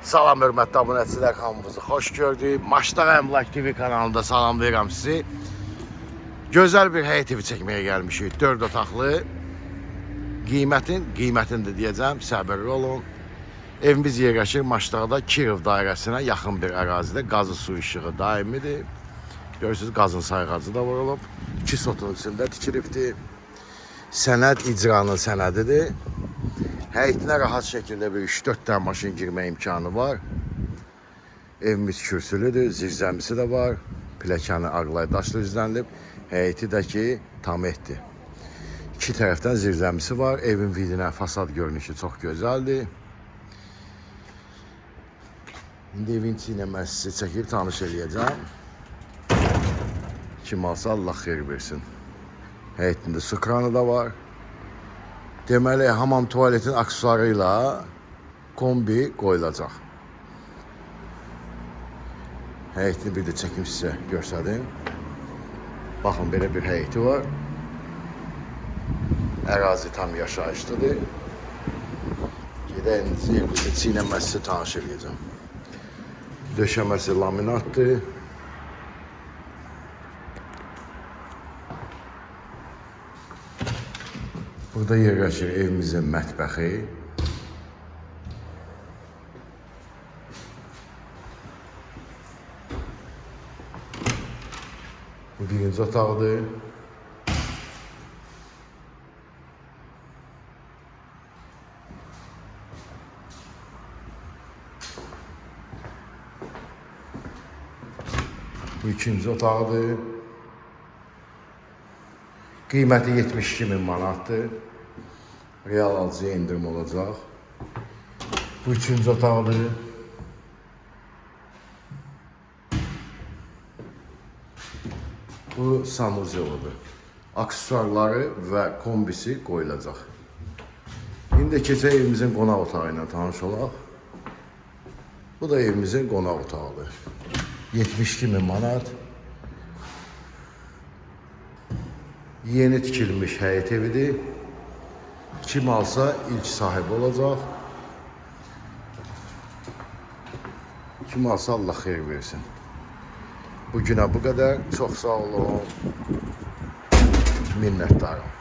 Salam hörmətli abunəçilər, hamınızı xoş gördük. Maçlar Əmlak TV kanalında salamlayıram sizi. Gözəl bir həyət evi çəkməyə gəlmişik. 4 otaqlı. Qiymətin, qiymətini də deyəcəm, səbirli olun. Evimiz yerləşir Maçdağda Kirov dairəsinə yaxın bir ərazidə qazı su işığı daimidir. Görürsünüz qazın sayğacı da vurulub. 2 sotun içində tikilibdir. Sənəd icranın sənədidir. Həyətinə rahat şəkildə bir 3-4 dənə maşın girmə imkanı var. Evimiz kürsülüdür, zirzəmisi də var. Pilləkəni ağlay daşlı üzlənilib. Həyəti də ki, tam etdi. İki tərəfdən zirzəmisi var. Evin vidinə fasad görünüşü çox gözəldir. İndi evin içi ilə mən sizi çəkib tanış eləyəcəm. Kim alsa Allah xeyir versin. Həyətində su kranı da var. Deməli, hamam tuvaletin aksesuarı kombi qoyulacaq. Həyətini bir də çəkim sizə göstərim. Baxın, belə bir həyəti var. Ərazi tam yaşayışlıdır. İlə mən sizə tanış edəcəm. Döşəməsi laminatdır. Burada yerləşir evimizin mətbəxi. Bu birinci otaqdır. Bu ikinci otaqdır. Qiyməti 72 min manatdır. Real alıcıya indirim olacaq. Bu üçüncü otaqdır. Bu sanuzeludur. Aksesuarları və kombisi qoyulacaq. İndi keçək evimizin qonaq otağı ilə tanış olaq. Bu da evimizin qonaq otağıdır. 72 min manat. Yeni tikilmiş həyət evidir. Kim alsa ilk sahibi olacaq. Kim alsa Allah xeyir versin. Bugünə bu qədər. Çox sağ olun. Minnətdarım.